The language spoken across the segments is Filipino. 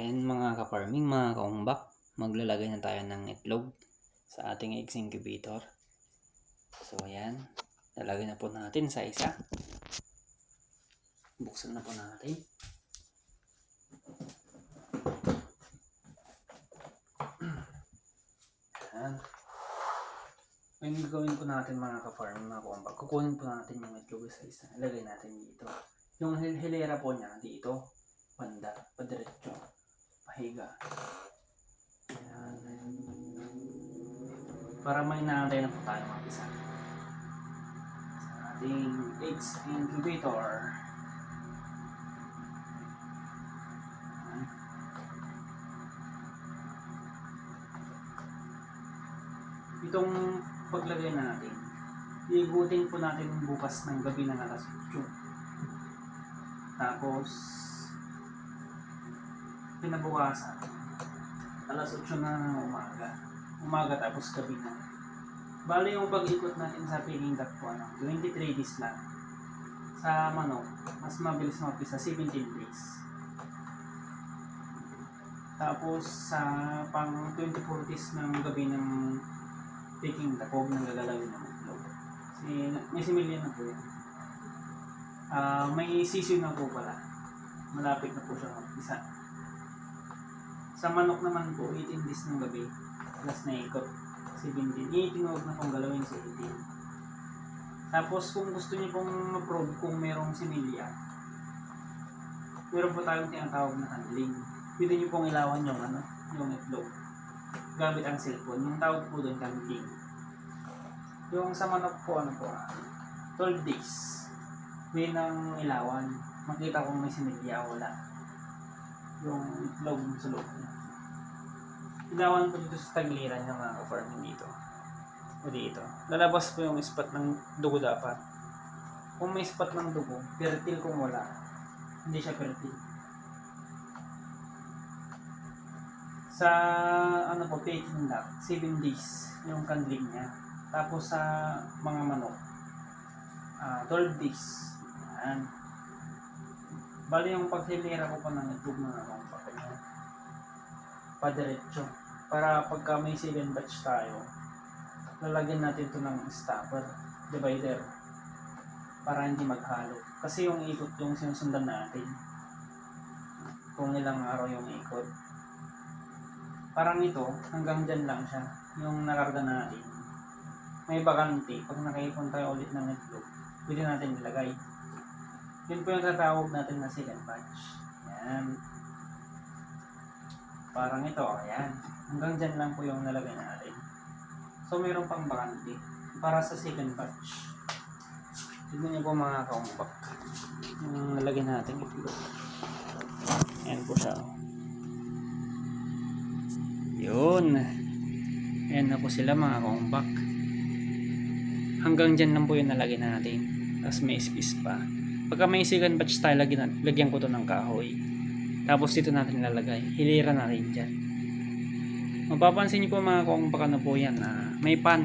And mga ka-farming, mga kaumbak, maglalagay na tayo ng itlog sa ating eggs incubator. So ayan, lalagay na po natin sa isa. Buksan na po natin. Ayan. Yung gagawin po natin mga ka-farm, mga kaumbak, kukunin po natin yung itlog sa isa. Ilagay natin dito. Yung hil- hilera po niya dito, banda, padiretso, pahiga. Ayan. Para may naantay na po tayo mga isa. Sa ating eggs incubator. Itong paglagay natin, iigutin po natin bukas ng gabi ng alas 8. Tapos, pinabukasan, alas 8 na ng umaga. Umaga tapos gabi na. Bali yung pag-ikot natin sa picking duck po, ano, 23 days lang. Sa manok, mas mabilis mapisa 17 days. Tapos sa pang 24 days ng gabi ng picking duck, huwag nang gagalawin ng itlog. Kasi may similya na po yan. Ah, may sisyo na po pala. Malapit na po siya mag-isa. Sa manok naman po, 18 days ng gabi. Plus na ikot. 17. 18 huwag na pong galawin sa 18. Tapos kung gusto niyo pong ma-probe kung merong similya, meron po tayong tinatawag na handling. Pwede niyo pong ilawan yung ano, yung itlog. Gamit ang cellphone. Yung tawag po doon handling. Yung sa manok po, ano po, ah, 12 days. May nang ilawan. Makita kung may similya o wala. Yung itlog sa loob niya. Ilawan po dito sa tagliran ng mga ka-farming dito. O dito. Lalabas po yung spot ng dugo dapat. Kung may spot ng dugo, fertile kung wala. Hindi siya fertile. Sa ano po, peking duck, 7 days yung candling niya. Tapos sa mga manok, ah 12 days. Yan. Bali yung paghilera ko pa ng itlog ng ako, pakanyo. Padiretso. Para pagka may 7 batch tayo, lalagyan natin ito ng stopper, divider. Para hindi maghalo. Kasi yung ikot yung sinusundan natin. Kung ilang araw yung ikot. Parang ito, hanggang dyan lang siya. Yung nakarga natin. May bakante. Pag nakaipon tayo ulit ng itlog, pwede natin ilagay. Yun po yung tatawag natin na second batch. Yan. Parang ito, ayan. Hanggang dyan lang po yung nalagay natin. So, mayroon pang bakante. Para sa second batch. Tignan niyo po mga kaumbak. Yung nalagay natin itlog. Ayan po siya. oh. Yun. Ayan na po sila mga kaumbak. Hanggang dyan lang po yung nalagay natin. Tapos may space pa. Pagka may second batch tayo, lagyan, lagyan ko to ng kahoy. Tapos dito natin ilalagay. Hilira natin dyan. Mapapansin niyo po mga kaumbak ano po yan. Ah, may pan.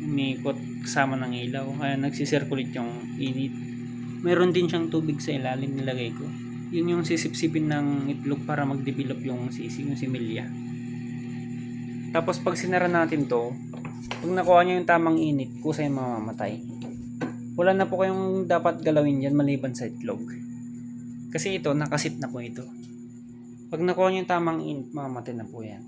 Umiikot kasama ng ilaw. Kaya nagsisirculate yung init. Meron din siyang tubig sa ilalim nilagay ko. Yun yung sisipsipin ng itlog para mag-develop yung sisi, yung similya. Tapos pag sinara natin to, pag nakuha nyo yung tamang init, kusay mamamatay. Wala na po kayong dapat galawin dyan maliban sa itlog. Kasi ito, nakasit na po ito. Pag nakuha nyo yung tamang init, mamamatay na po yan.